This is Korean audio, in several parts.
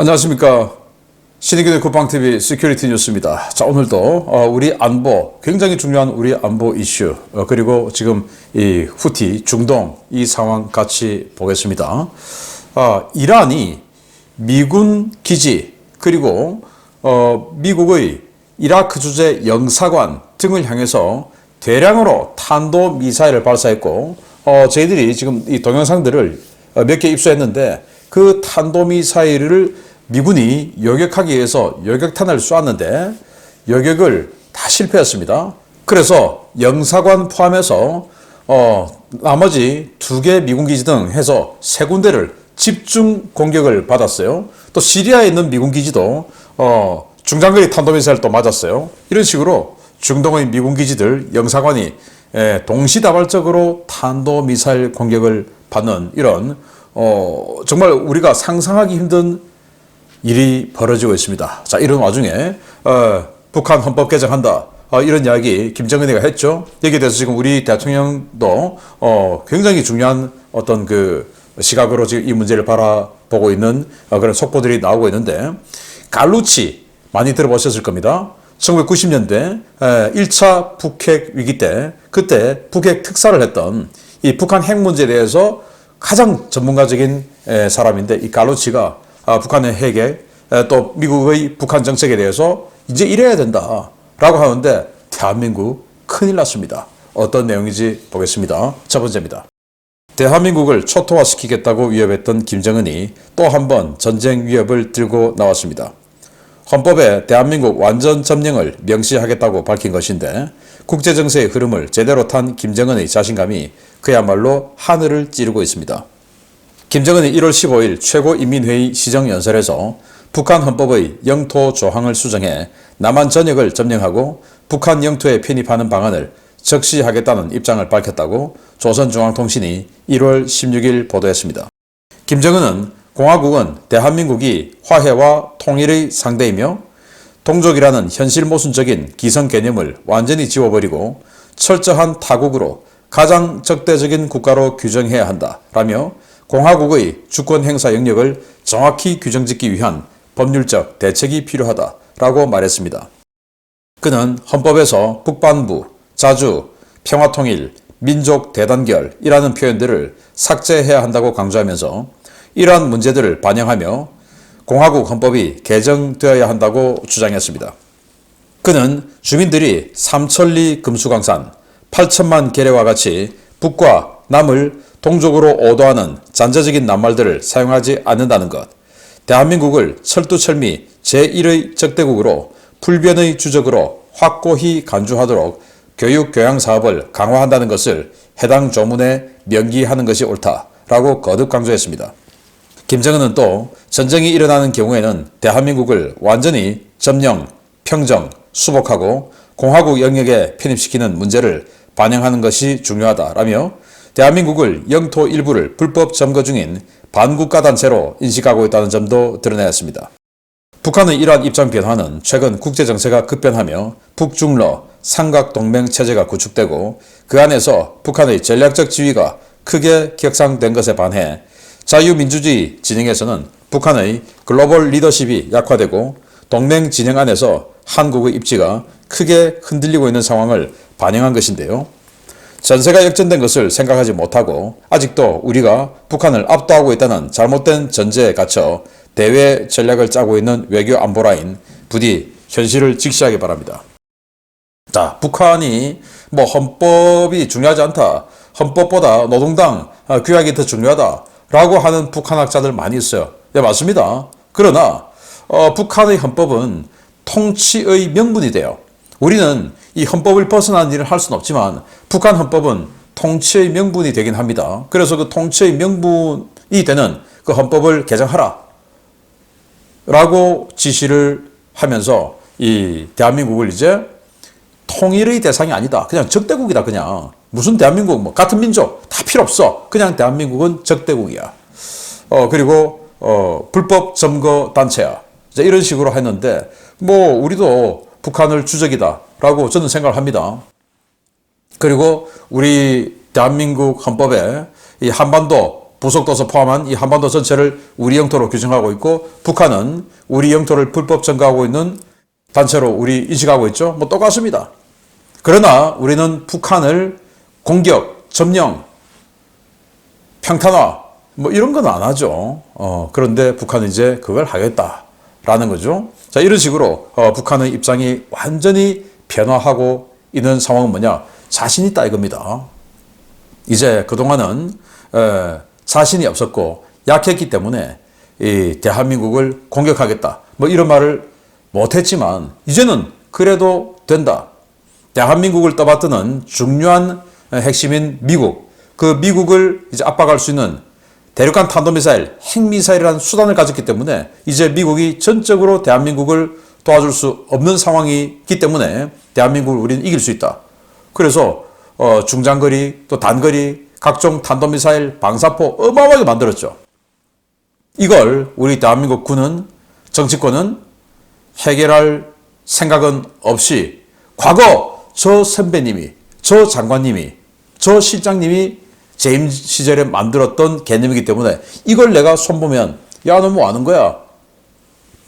안녕하십니까. 신의균의 국방TV 시큐리티 뉴스입니다. 자, 오늘도 어, 우리 안보, 굉장히 중요한 우리 안보 이슈, 어, 그리고 지금 이 후티, 중동 이 상황 같이 보겠습니다. 아, 이란이 미군 기지, 그리고 어, 미국의 이라크 주재 영사관 등을 향해서 대량으로 탄도 미사일을 발사했고, 어, 저희들이 지금 이 동영상들을 어, 몇개 입수했는데 그 탄도 미사일을 미군이 요격하기 위해서 요격탄을 쏘았는데 요격을 다 실패했습니다. 그래서 영사관 포함해서 어, 나머지 두 개 미군 기지 등 해서 세 군데를 집중 공격을 받았어요. 또 시리아에 있는 미군 기지도 어, 중장거리 탄도미사일 또 맞았어요. 이런 식으로 중동의 미군 기지들 영사관이 예, 동시다발적으로 탄도미사일 공격을 받는 이런 어, 정말 우리가 상상하기 힘든 일이 벌어지고 있습니다. 자, 이런 와중에 어, 북한 헌법 개정한다. 어, 이런 이야기 김정은이가 했죠. 여기에 대해서 지금 우리 대통령도 어, 굉장히 중요한 어떤 그 시각으로 지금 이 문제를 바라보고 있는 어, 그런 속보들이 나오고 있는데 갈루치 많이 들어보셨을 겁니다. 1990년대 1차 북핵 위기 때 그때 북핵 특사를 했던 이 북한 핵 문제에 대해서 가장 전문가적인 에, 사람인데 이 갈루치가 아, 북한의 핵에 에, 또 미국의 북한 정책에 대해서 이제 이래야 된다라고 하는데 대한민국 큰일 났습니다. 어떤 내용인지 보겠습니다. 첫 번째입니다. 대한민국을 초토화시키겠다고 위협했던 김정은이 또 한 번 전쟁 위협을 들고 나왔습니다. 헌법에 대한민국 완전 점령을 명시하겠다고 밝힌 것인데 국제정세의 흐름을 제대로 탄 김정은의 자신감이 그야말로 하늘을 찌르고 있습니다. 김정은이 1월 15일 최고인민회의 시정연설에서 북한 헌법의 영토 조항을 수정해 남한 전역을 점령하고 북한 영토에 편입하는 방안을 적시하겠다는 입장을 밝혔다고 조선중앙통신이 1월 16일 보도했습니다. 김정은은 공화국은 대한민국이 화해와 통일의 상대이며 동족이라는 현실 모순적인 기성 개념을 완전히 지워버리고 철저한 타국으로 가장 적대적인 국가로 규정해야 한다. 라며 공화국의 주권 행사 영역을 정확히 규정짓기 위한 법률적 대책이 필요하다. 라고 말했습니다. 그는 헌법에서 북반부, 자주, 평화통일, 민족 대단결이라는 표현들을 삭제해야 한다고 강조하면서 이러한 문제들을 반영하며 공화국 헌법이 개정되어야 한다고 주장했습니다. 그는 주민들이 삼천리 금수강산, 8천만 계례와 같이 북과 남을 동족으로 오도하는 잔재적인 낱말들을 사용하지 않는다는 것, 대한민국을 철두철미 제1의 적대국으로 불변의 주적으로 확고히 간주하도록 교육 교양 사업을 강화한다는 것을 해당 조문에 명기하는 것이 옳다라고 거듭 강조했습니다. 김정은은 또 전쟁이 일어나는 경우에는 대한민국을 완전히 점령, 평정, 수복하고 공화국 영역에 편입시키는 문제를 반영하는 것이 중요하다라며 대한민국을 영토 일부를 불법 점거 중인 반국가 단체로 인식하고 있다는 점도 드러내었습니다. 북한의 이러한 입장 변화는 최근 국제 정세가 급변하며 북중러 삼각 동맹 체제가 구축되고 그 안에서 북한의 전략적 지위가 크게 격상된 것에 반해 자유민주주의 진영에서는 북한의 글로벌 리더십이 약화되고 동맹 진영 안에서 한국의 입지가 크게 흔들리고 있는 상황을 반영한 것인데요. 전세가 역전된 것을 생각하지 못하고 아직도 우리가 북한을 압도하고 있다는 잘못된 전제에 갇혀 대외 전략을 짜고 있는 외교 안보 라인 부디 현실을 직시하기 바랍니다. 자, 북한이 뭐 헌법이 중요하지 않다. 헌법보다 노동당 아, 규약이 더 중요하다 라고 하는 북한학자들 많이 있어요. 네, 맞습니다. 그러나 어, 북한의 헌법은 통치의 명분이 돼요. 우리는 이 헌법을 벗어난 일을 할 수는 없지만 북한 헌법은 통치의 명분이 되긴 합니다. 그래서 그 통치의 명분이 되는 그 헌법을 개정하라. 라고 지시를 하면서 이 대한민국을 이제 통일의 대상이 아니다. 그냥 적대국이다. 그냥 무슨 대한민국 뭐 같은 민족 다 필요 없어. 그냥 대한민국은 적대국이야. 어 그리고 어 불법 점거 단체야. 이런 식으로 했는데 뭐 우리도 북한을 주적이다라고 저는 생각을 합니다. 그리고 우리 대한민국 헌법에 이 한반도 부속도서 포함한 이 한반도 전체를 우리 영토로 규정하고 있고 북한은 우리 영토를 불법 점거하고 있는 단체로 우리 인식하고 있죠. 뭐 똑같습니다. 그러나 우리는 북한을 공격, 점령, 평탄화 뭐 이런 건 안 하죠. 어, 그런데 북한은 이제 그걸 하겠다 라는 거죠. 자, 이런 식으로 어, 북한의 입장이 완전히 변화하고 있는 상황은 뭐냐? 자신 있다 이겁니다. 이제 그동안은 에, 자신이 없었고 약했기 때문에 이 대한민국을 공격하겠다. 뭐 이런 말을 못했지만 이제는 그래도 된다. 대한민국을 떠받드는 중요한 핵심인 미국, 그 미국을 이제 압박할 수 있는 대륙간 탄도미사일, 핵미사일이라는 수단을 가졌기 때문에 이제 미국이 전적으로 대한민국을 도와줄 수 없는 상황이기 때문에 대한민국을 우리는 이길 수 있다. 그래서 어, 중장거리 또 단거리 각종 탄도미사일 방사포 어마어마하게 만들었죠. 이걸 우리 대한민국 군은 정치권은 해결할 생각은 없이 과거 저 선배님이 저 장관님이 저 실장님이 재임 시절에 만들었던 개념이기 때문에 이걸 내가 손보면 야 너 뭐 하는 거야?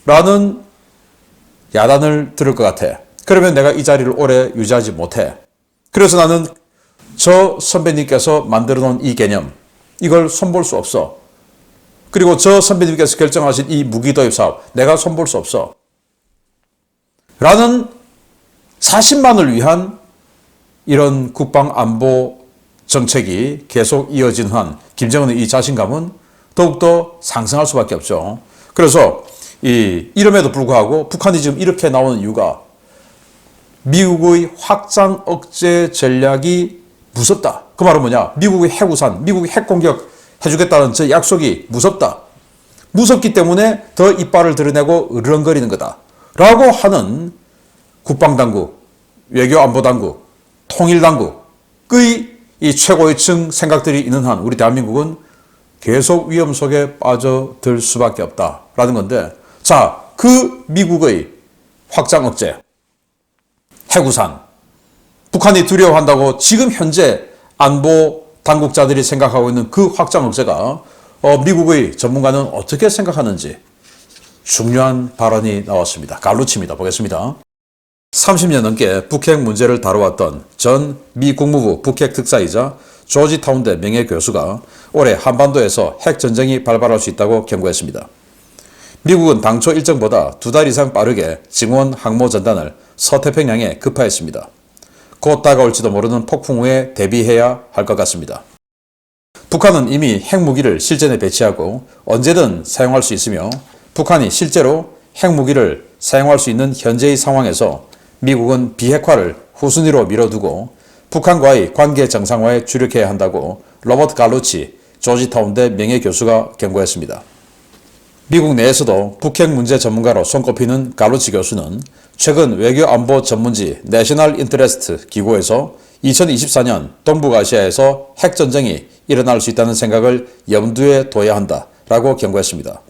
라는 야단을 들을 것 같아. 그러면 내가 이 자리를 오래 유지하지 못해. 그래서 나는 저 선배님께서 만들어 놓은 이 개념, 이걸 손볼 수 없어. 그리고 저 선배님께서 결정하신 이 무기 도입 사업, 내가 손볼 수 없어. 라는 자신만을 위한 이런 국방 안보 정책이 계속 이어진 한 김정은의 이 자신감은 더욱더 상승할 수밖에 없죠. 그래서 이 이름에도 불구하고 북한이 지금 이렇게 나오는 이유가 미국의 확장 억제 전략이 무섭다. 그 말은 뭐냐? 미국의 핵우산, 미국의 핵 공격 해주겠다는 저 약속이 무섭다. 무섭기 때문에 더 이빨을 드러내고 으르렁거리는 거다. 라고 하는 국방당국, 외교안보당국, 통일당국의 이 최고위층 생각들이 있는 한 우리 대한민국은 계속 위험 속에 빠져들 수밖에 없다라는 건데 자, 그 미국의 확장 억제, 핵우산, 북한이 두려워한다고 지금 현재 안보 당국자들이 생각하고 있는 그 확장 억제가 어, 미국의 전문가는 어떻게 생각하는지 중요한 발언이 나왔습니다. 갈루치입니다. 보겠습니다. 30년 넘게 북핵 문제를 다뤄왔던 전 미 국무부 북핵 특사이자 조지 타운대 명예교수가 올해 한반도에서 핵 전쟁이 발발할 수 있다고 경고했습니다. 미국은 당초 일정보다 두 달 이상 빠르게 증원 항모 전단을 서태평양에 급파했습니다. 곧 다가올지도 모르는 폭풍 후에 대비해야 할 것 같습니다. 북한은 이미 핵무기를 실전에 배치하고 언제든 사용할 수 있으며 북한이 실제로 핵무기를 사용할 수 있는 현재의 상황에서 미국은 비핵화를 후순위로 밀어두고 북한과의 관계 정상화에 주력해야 한다고 로버트 갈루치 조지타운대 명예교수가 경고했습니다. 미국 내에서도 북핵 문제 전문가로 손꼽히는 갈루치 교수는 최근 외교 안보 전문지 내셔널 인터레스트 기구에서 2024년 동북아시아에서 핵전쟁이 일어날 수 있다는 생각을 염두에 둬야 한다 라고 경고했습니다.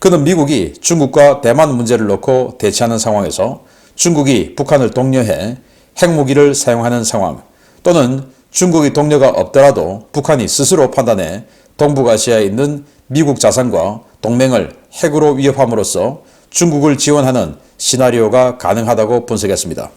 그는 미국이 중국과 대만 문제를 놓고 대치하는 상황에서 중국이 북한을 독려해 핵무기를 사용하는 상황 또는 중국의 독려가 없더라도 북한이 스스로 판단해 동북아시아에 있는 미국 자산과 동맹을 핵으로 위협함으로써 중국을 지원하는 시나리오가 가능하다고 분석했습니다.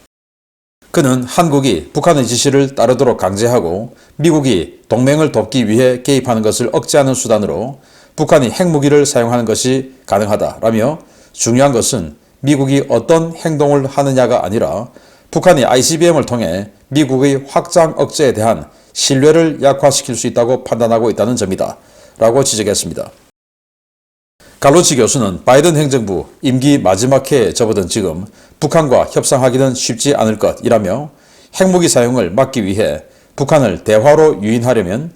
그는 한국이 북한의 지시를 따르도록 강제하고 미국이 동맹을 돕기 위해 개입하는 것을 억제하는 수단으로 북한이 핵무기를 사용하는 것이 가능하다라며 중요한 것은 미국이 어떤 행동을 하느냐가 아니라 북한이 ICBM을 통해 미국의 확장 억제에 대한 신뢰를 약화시킬 수 있다고 판단하고 있다는 점이다. 라고 지적했습니다. 갈로치 교수는 바이든 행정부 임기 마지막 해에 접어든 지금 북한과 협상하기는 쉽지 않을 것이라며 핵무기 사용을 막기 위해 북한을 대화로 유인하려면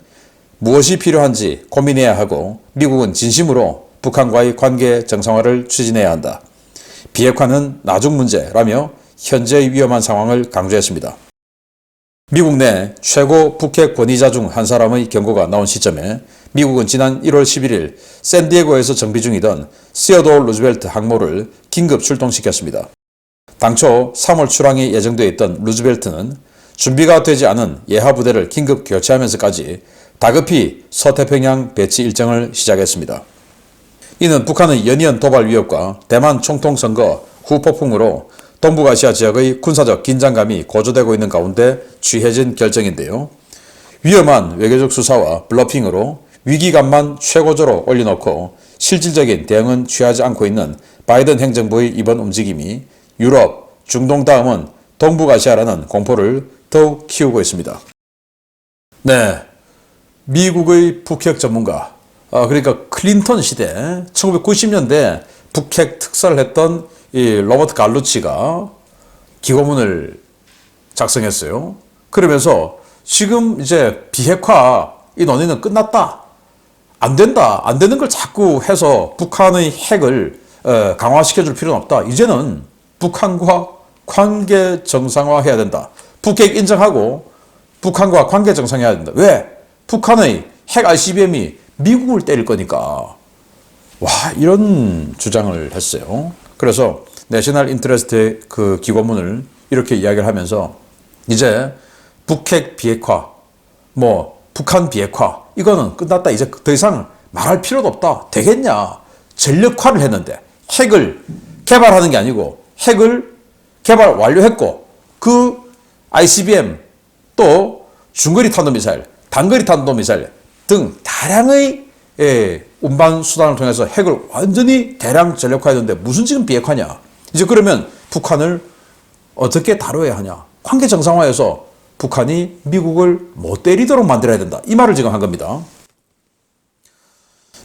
무엇이 필요한지 고민해야 하고 미국은 진심으로 북한과의 관계 정상화를 추진해야 한다. 비핵화는 나중 문제라며 현재의 위험한 상황을 강조했습니다. 미국 내 최고 북핵 권위자 중 한 사람의 경고가 나온 시점에 미국은 지난 1월 11일 샌디에고에서 정비 중이던 시어도 루즈벨트 항모를 긴급 출동시켰습니다. 당초 3월 출항이 예정되어 있던 루즈벨트는 준비가 되지 않은 예하 부대를 긴급 교체하면서까지 다급히 서태평양 배치 일정을 시작했습니다. 이는 북한의 연이은 도발 위협과 대만 총통 선거 후 폭풍으로 동북아시아 지역의 군사적 긴장감이 고조되고 있는 가운데 취해진 결정인데요. 위험한 외교적 수사와 블러핑으로 위기감만 최고조로 올려놓고 실질적인 대응은 취하지 않고 있는 바이든 행정부의 이번 움직임이 유럽, 중동 다음은 동북아시아라는 공포를 더욱 키우고 있습니다. 네. 미국의 북핵 전문가, 어, 그러니까 클린턴 시대, 1990년대 북핵 특사를 했던 이 로버트 갈루치가 기고문을 작성했어요. 그러면서 지금 이제 비핵화 이 논의는 끝났다. 안 된다. 안 되는 걸 자꾸 해서 북한의 핵을 어, 강화시켜 줄 필요는 없다. 이제는 북한과 관계 정상화해야 된다. 북핵 인정하고 북한과 관계 정상해야 된다. 왜? 북한의 핵 ICBM이 미국을 때릴 거니까. 와, 이런 주장을 했어요. 그래서 내셔널 인트레스트의 그 기고문을 이렇게 이야기를 하면서 이제 북핵 비핵화, 뭐 북한 비핵화 이거는 끝났다. 이제 더 이상 말할 필요도 없다. 되겠냐? 전력화를 했는데 핵을 개발하는 게 아니고 핵을 개발 완료했고 그 ICBM 또 중거리 탄도미사일, 단거리 탄도미사일 등 다량의 예, 운반 수단을 통해서 핵을 완전히 대량 전력화했는데 무슨 지금 비핵화냐? 이제 그러면 북한을 어떻게 다뤄야 하냐? 관계 정상화해서 북한이 미국을 못 때리도록 만들어야 된다. 이 말을 지금 한 겁니다.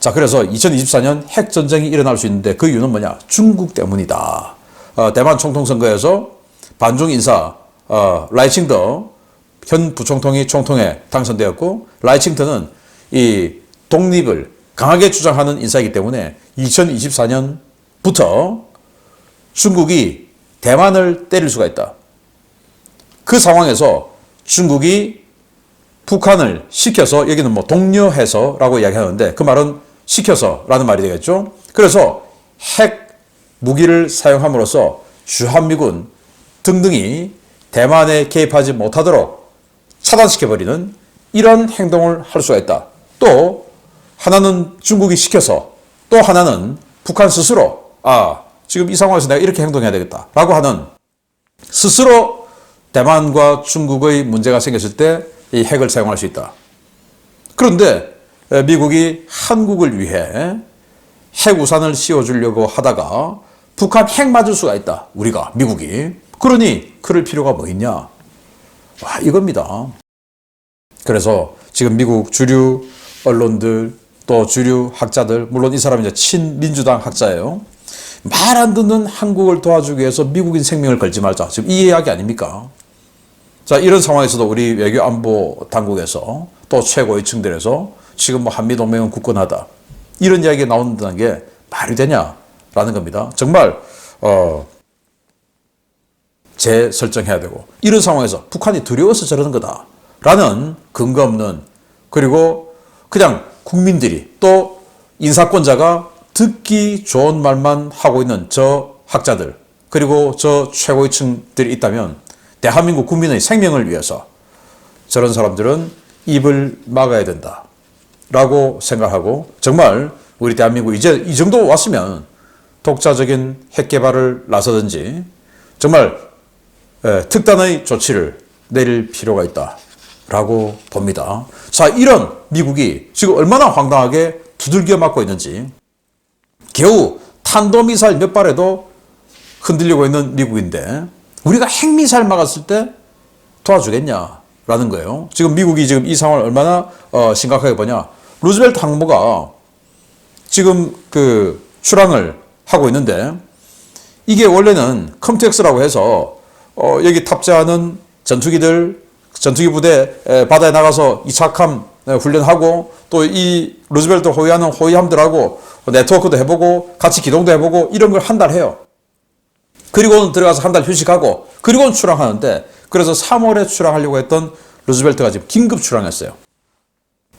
자, 그래서 2024년 핵 전쟁이 일어날 수 있는데 그 이유는 뭐냐? 중국 때문이다. 어, 대만 총통 선거에서 반중 인사 어, 라이칭더 현 부총통이 총통에 당선되었고 라이칭터는 이 독립을 강하게 주장하는 인사이기 때문에 2024년부터 중국이 대만을 때릴 수가 있다. 그 상황에서 중국이 북한을 시켜서 여기는 뭐 독려해서라고 이야기하는데 그 말은 시켜서라는 말이 되겠죠. 그래서 핵 무기를 사용함으로써 주한미군 등등이 대만에 개입하지 못하도록 차단시켜버리는 이런 행동을 할 수가 있다. 또 하나는 중국이 시켜서 또 하나는 북한 스스로 아 지금 이 상황에서 내가 이렇게 행동해야 되겠다라고 하는 스스로 대만과 중국의 문제가 생겼을 때 이 핵을 사용할 수 있다. 그런데 미국이 한국을 위해 핵 우산을 씌워주려고 하다가 북한 핵 맞을 수가 있다. 우리가 미국이. 그러니 그럴 필요가 뭐 있냐? 와 이겁니다. 그래서 지금 미국 주류 언론들 또 주류 학자들 물론 이 사람은 이제 친민주당 학자예요. 말 안 듣는 한국을 도와주기 위해서 미국인 생명을 걸지 말자. 지금 이 이야기 아닙니까? 자, 이런 상황에서도 우리 외교 안보 당국에서 또 최고의 층들에서 지금 뭐 한미 동맹은 굳건하다. 이런 이야기가 나온다는 게 말이 되냐라는 겁니다. 정말 어 재설정해야 되고 이런 상황에서 북한이 두려워서 저러는 거다라는 근거 없는 그리고 그냥 국민들이 또 인사권자가 듣기 좋은 말만 하고 있는 저 학자들 그리고 저 최고의 층들이 있다면 대한민국 국민의 생명을 위해서 저런 사람들은 입을 막아야 된다. 라고 생각하고 정말 우리 대한민국 이제 이 정도 왔으면 독자적인 핵 개발을 나서든지 정말 특단의 조치를 내릴 필요가 있다. 라고 봅니다. 자, 이런 미국이 지금 얼마나 황당하게 두들겨 맞고 있는지 겨우 탄도미사일 몇 발에도 흔들리고 있는 미국인데 우리가 핵미사일 막았을 때 도와주겠냐라는 거예요. 지금 미국이 지금 이 상황을 얼마나 어, 심각하게 보냐. 루즈벨트 항모가 지금 그 출항을 하고 있는데 이게 원래는 컴텍스라고 해서 어, 여기 탑재하는 전투기들 전투기 부대 바다에 나가서 이착함 훈련하고 또 이 루즈벨트 호위하는 호위함들하고 네트워크도 해보고 같이 기동도 해보고 이런 걸 한 달 해요. 그리고는 들어가서 한 달 휴식하고 그리고는 출항하는데 그래서 3월에 출항하려고 했던 루즈벨트가 지금 긴급 출항했어요.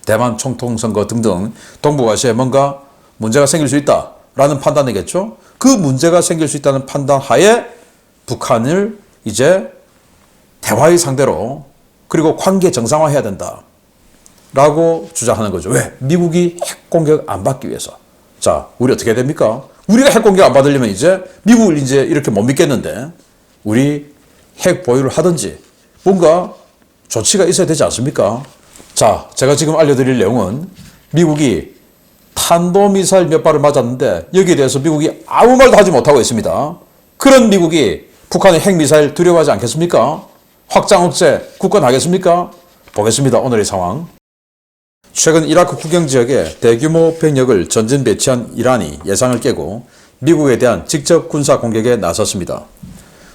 대만 총통 선거 등등 동북아시아에 뭔가 문제가 생길 수 있다라는 판단이겠죠. 그 문제가 생길 수 있다는 판단 하에 북한을 이제 대화의 상대로 그리고 관계 정상화해야 된다. 라고 주장하는 거죠. 왜? 미국이 핵 공격 안 받기 위해서. 자, 우리 어떻게 해야 됩니까? 우리가 핵 공격 안 받으려면 이제 미국을 이제 이렇게 못 믿겠는데 우리 핵 보유를 하든지 뭔가 조치가 있어야 되지 않습니까? 자, 제가 지금 알려드릴 내용은 미국이 탄도미사일 몇 발을 맞았는데 여기에 대해서 미국이 아무 말도 하지 못하고 있습니다. 그런 미국이 북한의 핵미사일 두려워하지 않겠습니까? 확장 억제 굳건하겠습니까? 보겠습니다. 오늘의 상황. 최근 이라크 국경 지역에 대규모 병력을 전진 배치한 이란이 예상을 깨고 미국에 대한 직접 군사 공격에 나섰습니다.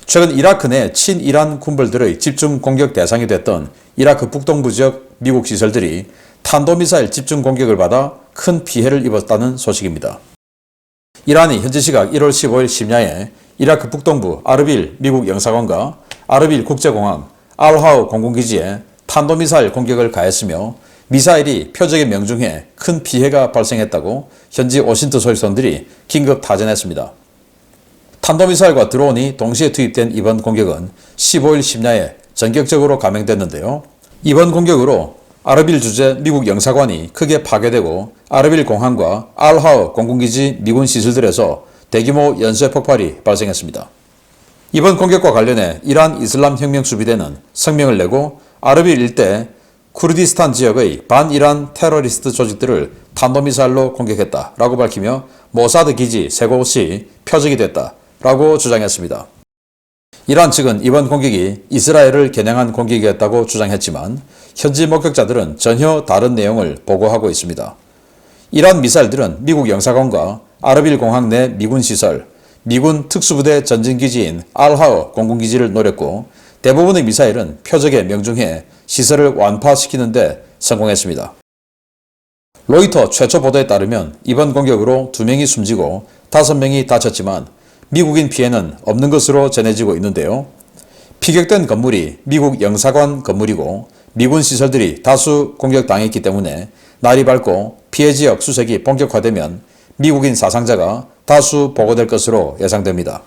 최근 이라크 내 친이란 군벌들의 집중 공격 대상이 됐던 이라크 북동부 지역 미국 시설들이 탄도미사일 집중 공격을 받아 큰 피해를 입었다는 소식입니다. 이란이 현지 시각 1월 15일 심야에 이라크 북동부 아르빌 미국 영사관과 아르빌 국제공항 알하우 공군기지에 탄도미사일 공격을 가했으며 미사일이 표적에 명중해 큰 피해가 발생했다고 현지 오신트 소식선들이 긴급 타전했습니다. 탄도미사일과 드론이 동시에 투입된 이번 공격은 15일 심야에 전격적으로 감행됐는데요. 이번 공격으로 아르빌 주재 미국 영사관이 크게 파괴되고 아르빌 공항과 알하우 공군기지 미군 시설들에서 대규모 연쇄 폭발이 발생했습니다. 이번 공격과 관련해 이란 이슬람 혁명 수비대는 성명을 내고 아르빌 일대 쿠르디스탄 지역의 반이란 테러리스트 조직들을 탄도미사일로 공격했다라고 밝히며 모사드 기지 세 곳이 표적이 됐다라고 주장했습니다. 이란 측은 이번 공격이 이스라엘을 겨냥한 공격이었다고 주장했지만 현지 목격자들은 전혀 다른 내용을 보고하고 있습니다. 이란 미사일들은 미국 영사관과 아르빌 공항 내 미군 시설, 미군 특수부대 전진기지인 알하우 공군기지를 노렸고 대부분의 미사일은 표적에 명중해 시설을 완파시키는데 성공했습니다. 로이터 최초 보도에 따르면 이번 공격으로 2명이 숨지고 5명이 다쳤지만 미국인 피해는 없는 것으로 전해지고 있는데요. 피격된 건물이 미국 영사관 건물이고 미군 시설들이 다수 공격당했기 때문에 날이 밝고 피해 지역 수색이 본격화되면 미국인 사상자가 다수 보고될 것으로 예상됩니다.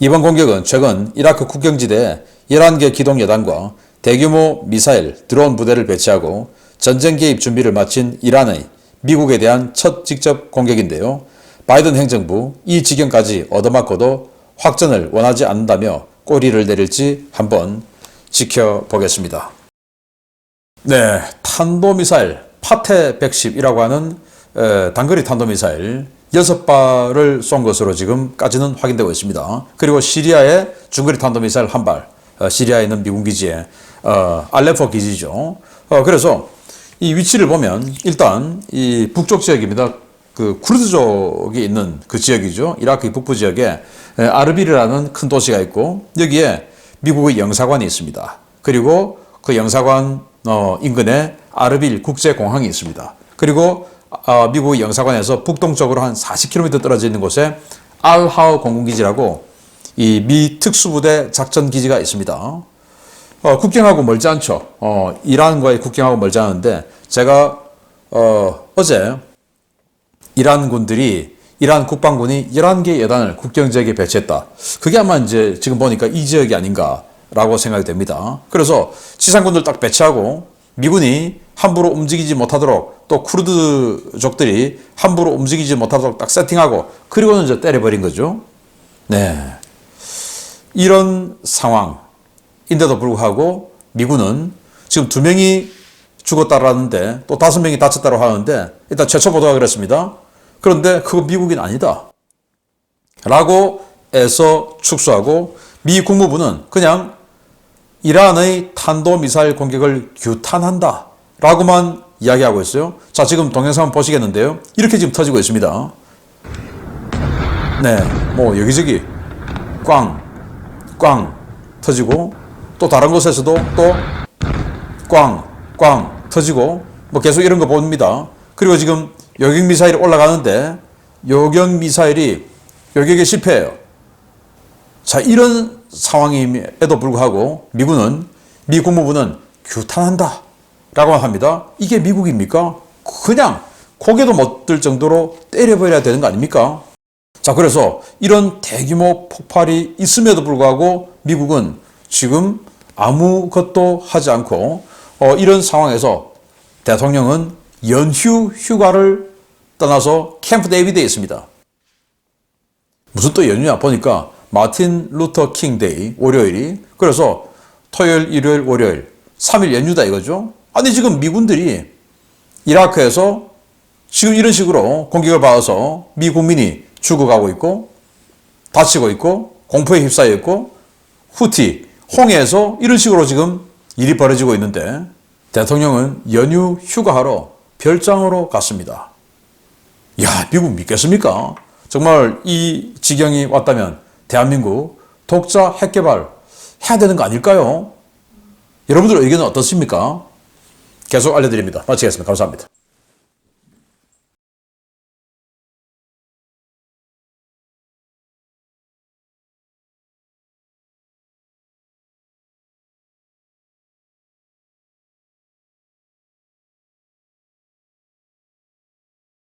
이번 공격은 최근 이라크 국경지대에 11개 기동 여단과 대규모 미사일, 드론 부대를 배치하고 전쟁 개입 준비를 마친 이란의 미국에 대한 첫 직접 공격인데요. 바이든 행정부 이 지경까지 얻어맞고도 확전을 원하지 않는다며 꼬리를 내릴지 한번 지켜보겠습니다. 네, 탄도미사일 파테 110이라고 하는 에, 단거리 탄도미사일 6발을 쏜 것으로 지금까지는 확인되고 있습니다. 그리고 시리아의 중거리 탄도미사일 한 발, 어, 시리아에 있는 미군 기지에 어, 알레포 기지죠. 어, 그래서 이 위치를 보면 일단 이 북쪽 지역입니다. 그 쿠르드족이 있는 그 지역이죠. 이라크 북부 지역에 에, 아르빌이라는 큰 도시가 있고 여기에 미국의 영사관이 있습니다. 그리고 그 영사관 어, 인근에 아르빌 국제공항이 있습니다. 그리고 어, 미국 영사관에서 북동쪽으로 한 40km 떨어져 있는 곳에 알하우 공군기지라고 이 미 특수부대 작전 기지가 있습니다. 어, 국경하고 멀지 않죠. 어, 이란과의 국경하고 멀지 않은데 제가 어, 어제 이란 군들이 이란 국방군이 11개 여단을 국경 지역에 배치했다. 그게 아마 이제 지금 보니까 이 지역이 아닌가라고 생각이 됩니다. 그래서 지상군들 딱 배치하고 미군이 함부로 움직이지 못하도록 또 쿠르드족들이 함부로 움직이지 못하도록 딱 세팅하고 그리고는 이제 때려버린 거죠. 네. 이런 상황인데도 불구하고 미군은 지금 두 명이 죽었다라는데 또 다섯 명이 다쳤다고 하는데 일단 최초 보도가 그랬습니다. 그런데 그거 미국인 아니다. 라고 해서 축소하고 미 국무부는 그냥 이란의 탄도미사일 공격을 규탄한다. 라고만 이야기하고 있어요. 자, 지금 동영상 보시겠는데요. 이렇게 지금 터지고 있습니다. 네, 뭐 여기저기 꽝, 꽝 터지고 또 다른 곳에서도 또 꽝, 꽝 터지고 뭐 계속 이런 거 봅니다. 그리고 지금 요격 미사일이 올라가는데 요격 미사일이 요격에 실패해요. 자, 이런 상황임에도 불구하고 미군은 미 국무부는 규탄한다. 라고 합니다. 이게 미국입니까? 그냥 고개도 못 들 정도로 때려버려야 되는 거 아닙니까? 자, 그래서 이런 대규모 폭발이 있음에도 불구하고 미국은 지금 아무것도 하지 않고 어, 이런 상황에서 대통령은 연휴 휴가를 떠나서 캠프 데이비드에 있습니다. 무슨 또 연휴야 보니까 마틴 루터 킹 데이 월요일이 그래서 토요일, 일요일, 월요일 3일 연휴다 이거죠. 아니 지금 미군들이 이라크에서 지금 이런 식으로 공격을 받아서 미 국민이 죽어가고 있고 다치고 있고 공포에 휩싸여 있고 후티, 홍해에서 이런 식으로 지금 일이 벌어지고 있는데 대통령은 연휴 휴가하러 별장으로 갔습니다. 야, 미국 믿겠습니까? 정말 이 지경이 왔다면 대한민국 독자 핵 개발 해야 되는 거 아닐까요? 여러분들 의견은 어떻습니까? 계속 알려드립니다. 마치겠습니다. 감사합니다.